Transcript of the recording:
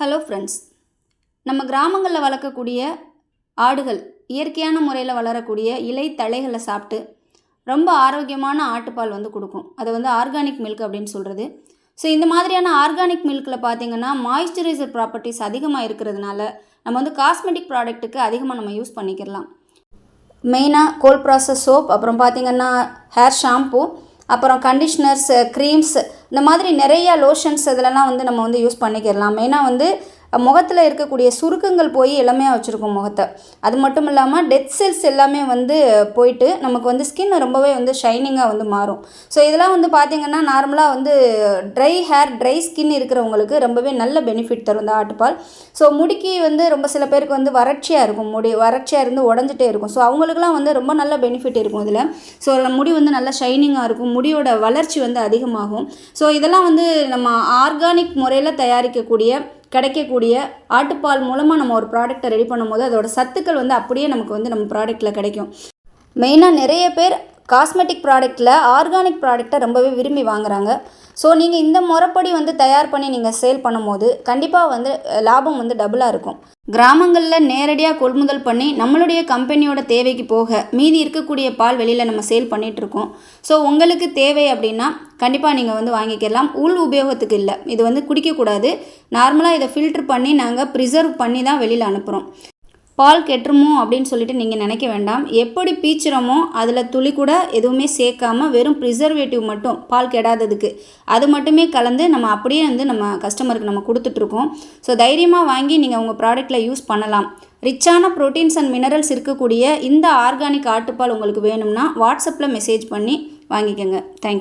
Hello friends நம்ம கிராமங்களில் வளர்க்கக்கூடிய ஆடுகள் இயற்கையான முறையில் வளரக்கூடிய இலை தழைகளை சாப்பிட்டு ரொம்ப ஆரோக்கியமான ஆட்டுப்பால் வந்து கொடுக்கும். அதை வந்து ஆர்கானிக் மில்க் அப்படின்னு சொல்கிறது ஸோ இந்த மாதிரியான ஆர்கானிக் மில்கில் பார்த்தீங்கன்னா மாய்ஸ்சரைசர் ப்ராப்பர்ட்டிஸ் அதிகமாக இருக்கிறதுனால நம்ம வந்து காஸ்மெட்டிக் ப்ராடக்ட்டுக்கு அதிகமாக நம்ம யூஸ் பண்ணிக்கிறலாம் மெயினாக கோல்ட் ப்ராசஸ் சோப் அப்புறம் பார்த்திங்கன்னா ஹேர் ஷாம்பு அப்புறம் கண்டிஷ்னர்ஸ் க்ரீம்ஸ் இந்த மாதிரி நிறைய லோஷன்ஸ் இதிலலாம் வந்து நம்ம வந்து யூஸ் பண்ணிக்கிறலாம் மெயினாக வந்து முகத்தில் இருக்கக்கூடிய சுருக்கங்கள் போய் இளமையாக வச்சுருக்கும் முகத்தை. அது மட்டும் இல்லாமல் டெத் செல்ஸ் எல்லாமே வந்து போயிட்டு நமக்கு வந்து ஸ்கின் ரொம்பவே வந்து ஷைனிங்காக வந்து மாறும். ஸோ இதெல்லாம் வந்து பார்த்திங்கன்னா நார்மலாக வந்து ட்ரை ஹேர் ட்ரை ஸ்கின் இருக்கிறவங்களுக்கு ரொம்பவே நல்ல பெனிஃபிட் தரும் இந்த ஆட்டுப்பால். ஸோ முடிக்கு வந்து ரொம்ப சில பேருக்கு வந்து வறட்சியாக இருக்கும். முடி வறட்சியாக இருந்து உடஞ்சிட்டே இருக்கும். ஸோ அவங்களுக்குலாம் வந்து ரொம்ப நல்ல பெனிஃபிட் இருக்கும் இதில். ஸோ முடி வந்து நல்லா ஷைனிங்காக இருக்கும். முடியோட வளர்ச்சி வந்து அதிகமாகும். ஸோ இதெல்லாம் வந்து நம்ம ஆர்கானிக் முறையில் தயாரிக்கக்கூடிய கிடைக்கக்கூடிய ஆட்டுப்பால் மூலமாக நம்ம ஒரு ப்ராடக்ட்டை ரெடி பண்ணும்போது அதோட சத்துக்கள் வந்து அப்படியே நமக்கு வந்து நம்ம ப்ராடக்ட்டில் கிடைக்கும். மெயினாக நிறைய பேர் காஸ்மெட்டிக் ப்ராடக்ட்டில் ஆர்கானிக் ப்ராடக்ட்டை ரொம்பவே விரும்பி வாங்குகிறாங்க ஸோ நீங்கள் இந்த முறைப்படி வந்து தயார் பண்ணி நீங்கள் சேல் பண்ணும்போது கண்டிப்பாக வந்து லாபம் வந்து டபுளாக இருக்கும். கிராமங்களில் நேரடியாக கொள்முதல் பண்ணி நம்மளுடைய கம்பெனியோட தேவைக்கு போக மீதி இருக்கக்கூடிய பால் வெளியில் நம்ம சேல் பண்ணிகிட்ருக்கோம் ஸோ உங்களுக்கு தேவை அப்படின்னா கண்டிப்பாக நீங்கள் வந்து வாங்கிக்கலாம். உள் உபயோகத்துக்கு இல்லை. இது வந்து குடிக்கக்கூடாது. நார்மலாக இதை ஃபில்ட்ரு பண்ணி நாங்கள் ப்ரிசர்வ் பண்ணி தான் வெளியில் அனுப்புகிறோம் பால் கெட்டுருமோ அப்படின்னு சொல்லிட்டு நீங்கள் நினைக்க வேண்டாம். எப்படி பீச்சுறோமோ அதில் துளி கூட எதுவுமே சேர்க்காம வெறும் ப்ரிசர்வேட்டிவ் மட்டும் பால் கெடாததுக்கு. அது மட்டுமே கலந்து நம்ம அப்படியே வந்து நம்ம கஸ்டமருக்கு நம்ம கொடுத்துட்ருக்கோம். ஸோ தைரியமாக வாங்கி நீங்கள் உங்கள் ப்ராடக்ட்டில் யூஸ் பண்ணலாம். ரிச்சான ப்ரோட்டீன்ஸ் அண்ட் மினரல்ஸ் இருக்கக்கூடிய இந்த ஆர்கானிக் ஆட்டுப்பால் உங்களுக்கு வேணும்னா வாட்ஸ்அப்பில் மெசேஜ் பண்ணி வாங்கிக்கோங்க. தேங்க்யூ